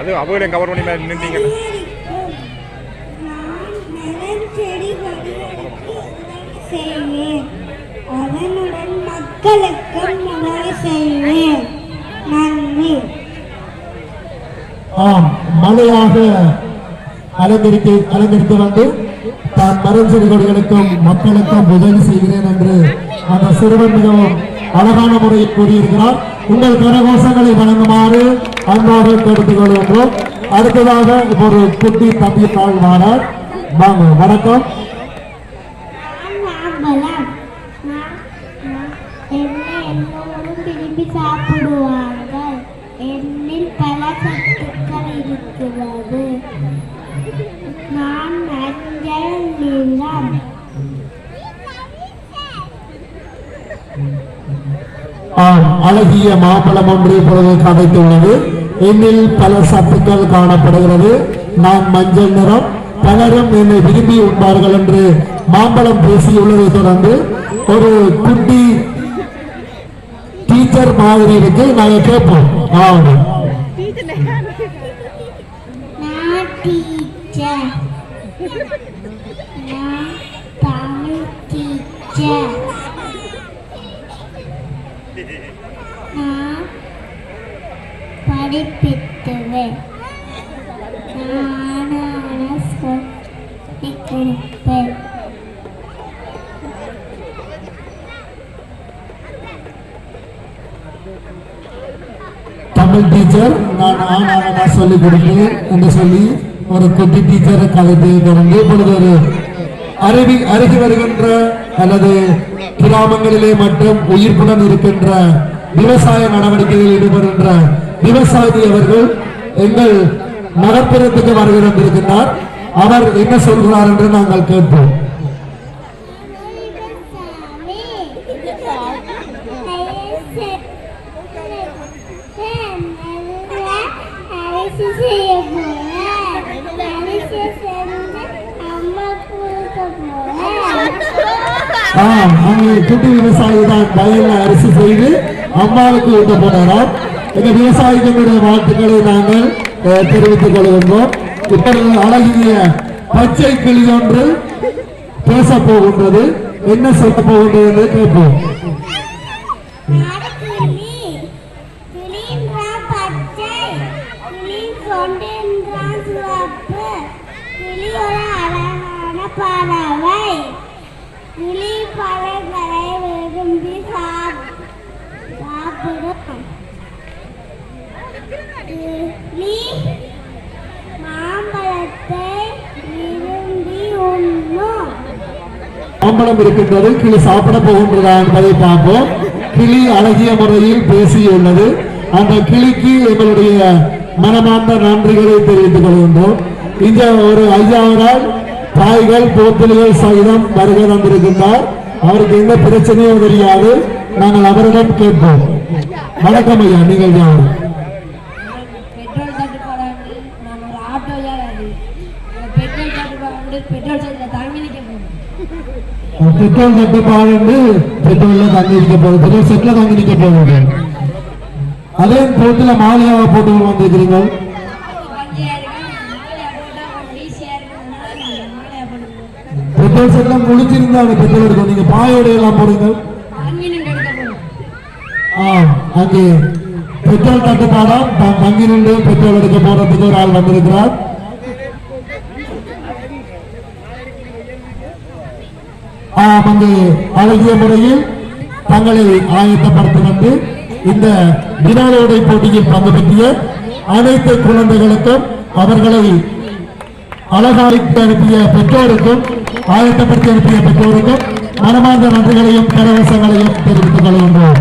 அது அவங்களையும் கவர் பண்ணி மேல நின்றீங்க அதனுடன் மக்களுக்கும் உதவி செய்வேன் நன்றி ஆம் மழையாக அலங்கரித்து அலங்கரித்து வந்து தான் மரம் செடி கொடிகளுக்கும் மக்களுக்கும் உதவி செய்கிறேன் என்று அந்த சிறுவன் மிகவும் அழகான முறையில் கூறியிருக்கிறார். உங்கள் கரகோஷங்களை வழங்குமாறு அன்பாக கேட்டுக் கொள்கின்றோம் அடுத்ததாக ஒரு குட்டி தம்பி தாழ்வாளர். வாங்க வணக்கம் நான் மாம்பழம் நான் நான் என்னை எல்லோரும் விரும்பி சாப்பிடுவார்கள் என்னில் பல சத்துக்கள் இருக்கிறது நான் மஞ்சள் நிறம் ஆம் அழகிய மாம்பழம் ஒன்று இப்பொழுது கிடைத்துள்ளது என்னில் பல சத்துக்கள் காணப்படுகிறது. நான் மஞ்சள் நிறம் பலரும் என்னை விரும்பி உண்பார்கள் என்று மாம்பழம் பேசியுள்ளதை தொடர்ந்து ஒரு குட்டி டீச்சர் மாதிரி இருக்கு. நாங்க கேட்போம். ஆமாம் டீச்சர் நான் தமிழ் டீச்சர் நான் கொடுப்பேன் தமிழ் டீச்சர் நான் ஆனாக சொல்லிக் கொடுப்பேன் என்று சொல்லி ஒரு குட்டி டீச்சரை கலைத்து தொடங்கி இப்பொழுது ஒரு அருவி அருகி வருகின்ற அல்லது கிராமங்களிலே மட்டும் உயிர்ப்புடன் இருக்கின்ற விவசாய நடவடிக்கைகளில் ஈடுபடுகின்ற விவசாயி அவர்கள் எங்கள் நகர்ப்புறத்துக்கு வருகிறார் அவர் என்ன சொல்கிறார் என்று நாங்கள் கேட்போம். குட்டி விவசாயி தான் வயல்ல அரிசி செய்து அம்மாவுக்கு ஊட்ட போனாராம். இந்த விவசாயிகளுடைய வாழ்த்துக்களை நாங்கள் அஹ், தெரிவித்துக் கொள்கின்றோம் இப்பொழுது அழகிய பச்சை கிளி ஒன்று பேச போகின்றது என்ன சொல்ல போகின்றது என்று கேட்போம் பறவை கிளி பழங்களை விரும்பி சாப்- சாப்பிடும் கிளி மாம்பழத்தை விரும்பி உண்ணும் மாம்பழம் இருக்கின்றது. கிளி சாப்பிட போகின்றதா என்பதை பார்ப்போம். கிளி அழகிய முறையில் பேசியுள்ளது. அந்த கிளிக்கு எங்களுடைய மனமார்ந்த நன்றிகளை தெரிவித்துக் கொள்கின்றோம். இந்த ஒரு ஐயாவரால் தாய்கள் போத்தல்கள் சகிதம் வருகை தந்திருக்கின்றார். அவருக்கு எந்த பிரச்சனையும் தெரியாது. நாங்கள் அவரிடம் கேட்போம். வணக்கம் ஐயா நீங்கள் யார்? பெட்ரோல் தட்டுப்பாடு பெட்ரோல் தட்டுப்பாடு தங்கி நிற்க போகணும் பெட்ரோல் தட்டுப்பாடு பெட்ரோல்ல தங்கி நிற்க போகுது. பெட்ரோல் செட்ல தங்கி நிற்க போகுது. அதே போட்டுல மாலையாவை போட்டு வந்திருக்கிறீங்க. வண்டியாக பெட்ரோல் முழிச்சிருந்தா அந்த பெட்ரோல் எடுக்கும் நீங்க பாயோட எல்லாம் போடுங்க. அங்கே பெட்ரோல் தட்டுப்பாடா. தங்கி நின்று பெட்ரோல் எடுக்க போறதுக்கு ஒரு ஆள் வந்திருக்கிறார். வந்து அழகிய முறையில் தங்களை ஆயத்தப்படுத்தி வந்து இந்த வினாலோடை போட்டியில் பங்கு பெற்றிய அனைத்து குழந்தைகளுக்கும் அவர்களை அழகாய்க்கு அனுப்பிய பெற்றோருக்கும் ஆயத்தப்படுத்தி அனுப்பிய பெற்றோருக்கும் மனமார்ந்த நன்றிகளையும் கரவசங்களையும் தெரிவித்துக் கொள்கின்றோம்.